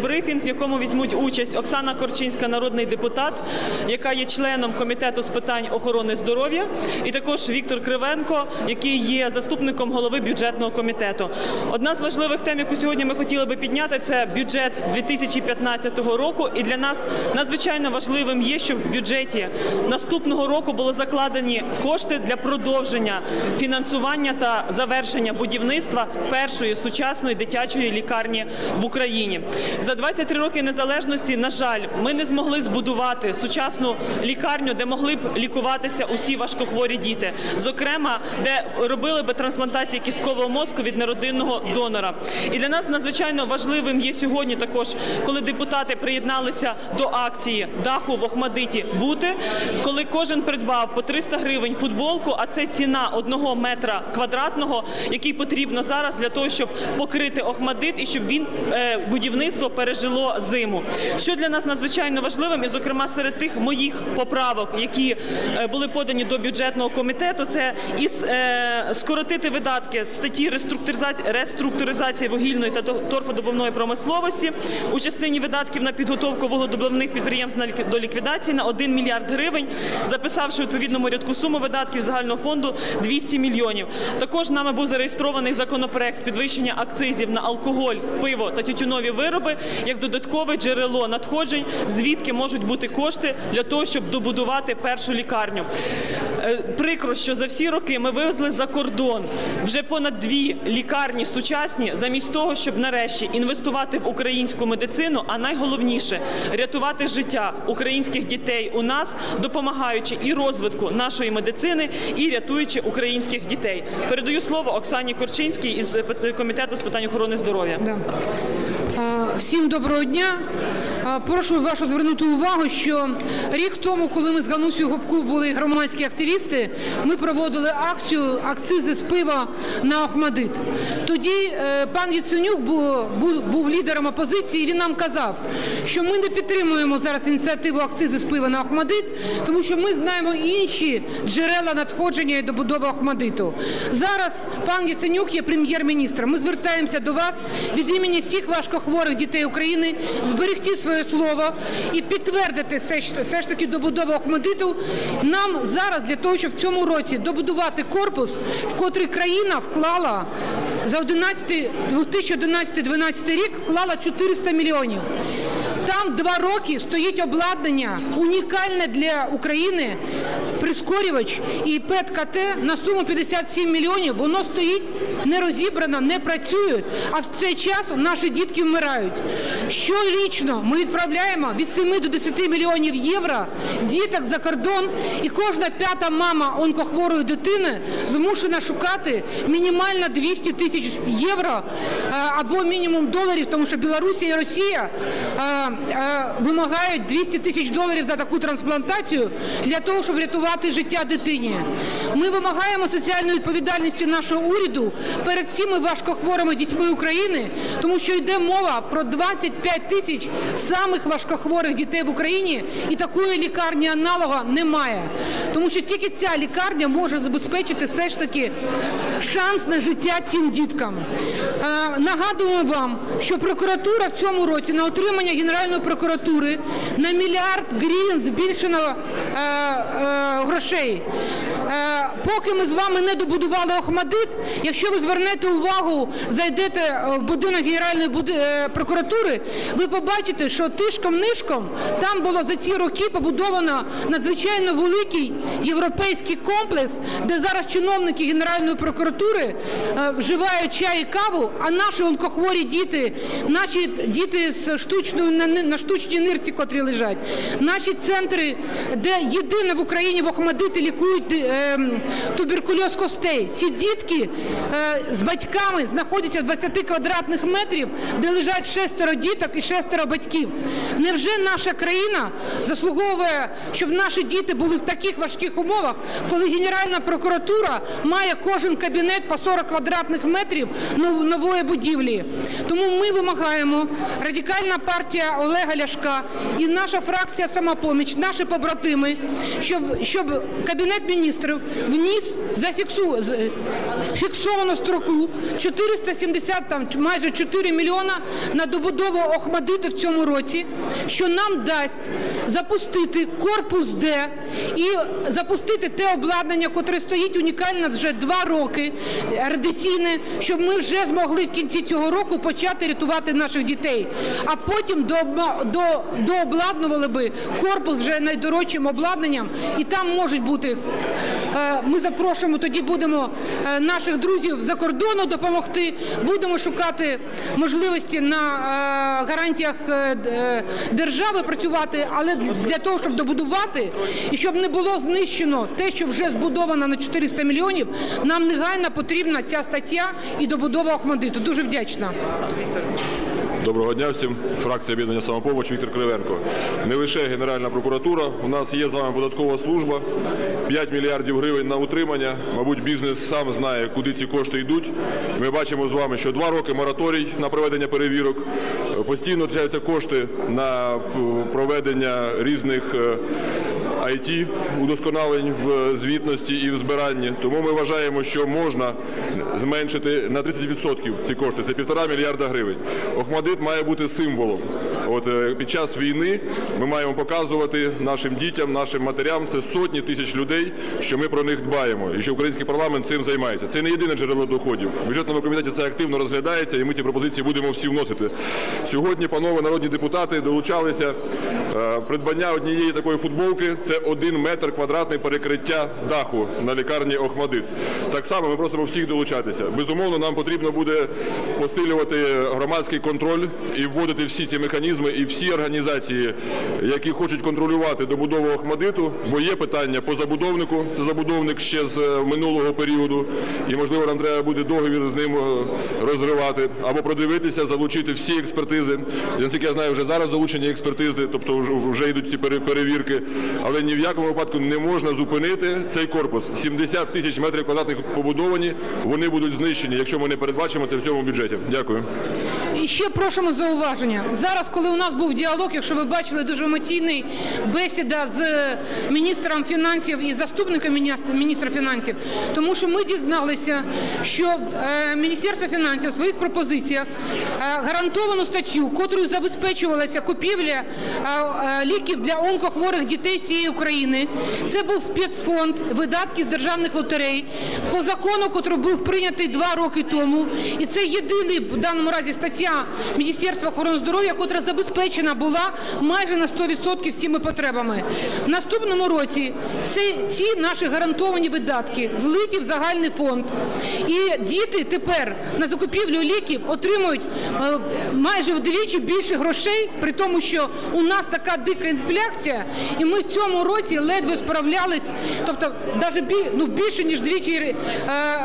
Брифінг, в якому візьмуть участь Оксана Корчинська, народний депутат, яка є членом комітету з питань охорони здоров'я, і також Віктор Кривенко, який є заступником голови бюджетного комітету. Одна з важливих тем, яку сьогодні ми хотіли би підняти, це бюджет 2015 року. І для нас надзвичайно важливим є, щоб в бюджеті наступного року були закладені кошти для продовження фінансування та завершення будівництва першої сучасної дитячої лікарні в Україні. За 23 роки незалежності, на жаль, ми не змогли збудувати сучасну лікарню, де могли б лікуватися усі важкохворі діти, зокрема, де робили би трансплантації кісткового мозку від неродинного донора. І для нас надзвичайно важливим є сьогодні також, коли депутати приєдналися до акції даху в Охмадиті бути, коли кожен придбав по 300 гривень футболку, а це ціна одного метра квадратного, який потрібно зараз для того, щоб покрити Охмадит і щоб він е, будівництво пережило зиму. Що для нас надзвичайно важливим, і зокрема серед тих моїх поправок, які е, були подані до бюджетного комітету, це із е, скоротити видатки статті реструктуризації, реструктуризації вугільної та тор- торфодобувної промисловості у частині видатків на підготовку вугледобувних підприємств до ліквідації на 1 мільярд гривень, записавши у відповідному рядку суму видатків загального фонду 200 мільйонів. Також нами був зареєстрований законопроект з підвищення акцизів на алкоголь, пиво та тютюнові вироби як додаткове джерело надходжень, звідки можуть бути кошти для того, щоб добудувати першу лікарню. Е, Прикро, що за всі роки ми вивезли за кордон вже понад дві лікарні сучасні, замість того, щоб нарешті інвестувати в українську медицину, а найголовніше рятувати життя українських дітей у нас, допомагаючи і розвитку нашої медицини, і рятуючи українських дітей. Передаю слово Оксані Корчинській із е, комітету з питань охорони здоров'я. Всім доброго дня. Прошу вашу звернути увагу, що рік тому, коли ми з Ганусю Гопку були громадські активісти, ми проводили акцію акцизи з пива на Охмадит. Тоді е, пан Яценюк був, був, лідером опозиції. Він нам казав, що ми не підтримуємо зараз ініціативу акцизи з пива на Охмадит, тому що ми знаємо інші джерела надходження і добудови Охмадиту. Зараз пан Яценюк є прем'єр-міністром. Ми звертаємося до вас від імені всіх важкохворих дітей України зберегти своє слово і підтвердити все, ж- таки добудову Охмадиту нам зараз для того, щоб в цьому році добудувати корпус, в котрий країна вклала за 11 2011-2012 рік вклала 400 мільйонів. Там два роки стоїть обладнання унікальне для України, прискорювач і ПЕТ-КТ на суму 57 мільйонів. Воно стоїть не розібрано, не працює, а в цей час наші дітки вмирають. Щорічно ми відправляємо від 7 до 10 мільйонів євро діток за кордон, і кожна п'ята мама онкохворої дитини змушена шукати мінімально 200 тисяч євро е, або мінімум доларів, тому що Білорусія і Росія е, е, вимагають 200 тисяч доларів за таку трансплантацію для того, щоб врятувати життя дитині. Ми вимагаємо соціальної відповідальності нашого уряду перед всіми важкохворими дітьми України, тому що йде мова про 25 тисяч самих важкохворих дітей в Україні, і такої лікарні аналога немає. Тому що тільки ця лікарня може забезпечити все ж таки шанс на життя цим діткам. Нагадуємо вам, що прокуратура в цьому році на отримання Генеральної прокуратури на мільярд гривень збільшено е, е, грошей. Е, поки ми з вами не добудували Охмадит, якщо ви звернете увагу, зайдете в будинок Генеральної прокуратури, ви побачите, що тишком-нишком там було за ці роки побудовано надзвичайно великий європейський комплекс, де зараз чиновники Генеральної прокуратури е, вживають чай і каву, а наші онкохворі діти, наші діти з штучною на, штучній нирці, котрі лежать, наші центри, де єдине в Україні в лікують е, туберкульоз костей. Ці дітки е, з батьками знаходяться в 20 квадратних метрів, де лежать шестеро діток і шестеро батьків. Невже наша країна заслуговує, щоб наші діти були в таких важких умовах, коли Генеральна прокуратура має кожен кабінет по 40 квадратних метрів нової будівлі? Тому ми вимагаємо, радикальна партія Олега Ляшка і наша фракція самопоміч, наші побратими, щоб щоб Кабінет міністрів вніс зафіксу фіксовану строку 470, там майже 4 мільйона на добудову Охмадиту в цьому році, що нам дасть запустити корпус Д і запустити те обладнання, котре стоїть унікально вже два роки, радиційне, щоб ми вже змогли в кінці цього року почати рятувати наших дітей. А потім до, дообладнували би корпус вже найдорожчим обладнанням, і там можуть бути. е, Ми запрошуємо, тоді будемо е, наших друзів за кордону допомогти. Будемо шукати можливості на е, гарантіях держави працювати, але для того, щоб добудувати і щоб не було знищено те, що вже збудовано на 400 мільйонів, нам негайно потрібна ця стаття і добудова Охмадиту. Дуже вдячна. Доброго дня всім. Фракція об'єднання самопомоч Віктор Кривенко. Не лише Генеральна прокуратура. У нас є з вами податкова служба. 5 мільярдів гривень на утримання. Мабуть, бізнес сам знає, куди ці кошти йдуть. Ми бачимо з вами, що два роки мораторій на проведення перевірок. Постійно втрачаються кошти на е, проведення різних. IT удосконалень в звітності і в збиранні. Тому ми вважаємо, що можна зменшити на 30% ці кошти. Це півтора мільярда гривень. Охмадит має бути символом. От е, під час війни ми маємо показувати нашим дітям, нашим матерям, це сотні тисяч людей, що ми про них дбаємо, і що український парламент цим займається. Це не єдине джерело доходів. В бюджетному комітеті це активно розглядається, і ми ці пропозиції будемо всі вносити. Сьогодні, панове народні депутати, долучалися придбання однієї такої футболки. Це один метр квадратний перекриття даху на лікарні Охмадит. Так само ми просимо всіх долучатися. Безумовно, нам потрібно буде посилювати громадський контроль і вводити всі ці механізми і всі організації, які хочуть контролювати добудову Охмадиту, бо є питання по забудовнику. Це забудовник ще з е, минулого періоду, і можливо нам треба буде договір з ним е, розривати або продивитися, залучити всі експертизи. Наскільки я знаю, вже зараз залучені експертизи, тобто вже, йдуть ці перевірки. Але ні в якому випадку не можна зупинити цей корпус. 70 тисяч метрів квадратних побудовані, вони будуть знищені, якщо ми не передбачимо це в цьому бюджеті. Дякую. І ще просимо зауваження. Зараз, коли у нас був діалог, якщо ви бачили дуже емоційний бесіда з міністром фінансів і заступником міністра- фінансів, тому що ми дізналися, що е, Міністерство фінансів в своїх пропозиціях е, гарантовану статтю, котрою забезпечувалася купівля е, е, ліків для онкохворих дітей всієї України. Це був спецфонд, видатки з державних лотерей по закону, котрий був прийнятий два роки тому. І це єдиний в даному разі стаття Міністерства охорони здоров'я, котра забезпечена була майже на 100% всіми потребами. В наступному році всі ці наші гарантовані видатки злиті в загальний фонд. І діти тепер на закупівлю ліків отримують е, майже вдвічі більше грошей, при тому, що у нас така дика інфляція, і ми в цьому році ледве справлялись, тобто навіть ну, більше ніж двічі е,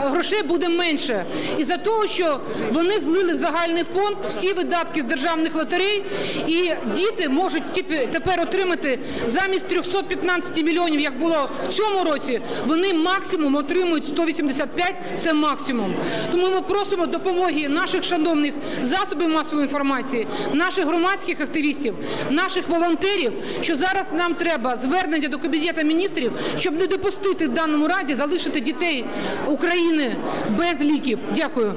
грошей буде менше. І за того, що вони злили в загальний фонд всі видатки з державних лотерей, і діти можуть тепер отримати замість 315 мільйонів, як було в цьому році, вони максимум отримують 185, це максимум. Тому ми просимо допомоги наших шановних засобів масової інформації, наших громадських активістів, наших волонтерів, що зараз нам треба звернення до Кабінету міністрів, щоб не допустити в даному разі залишити дітей України без ліків. Дякую.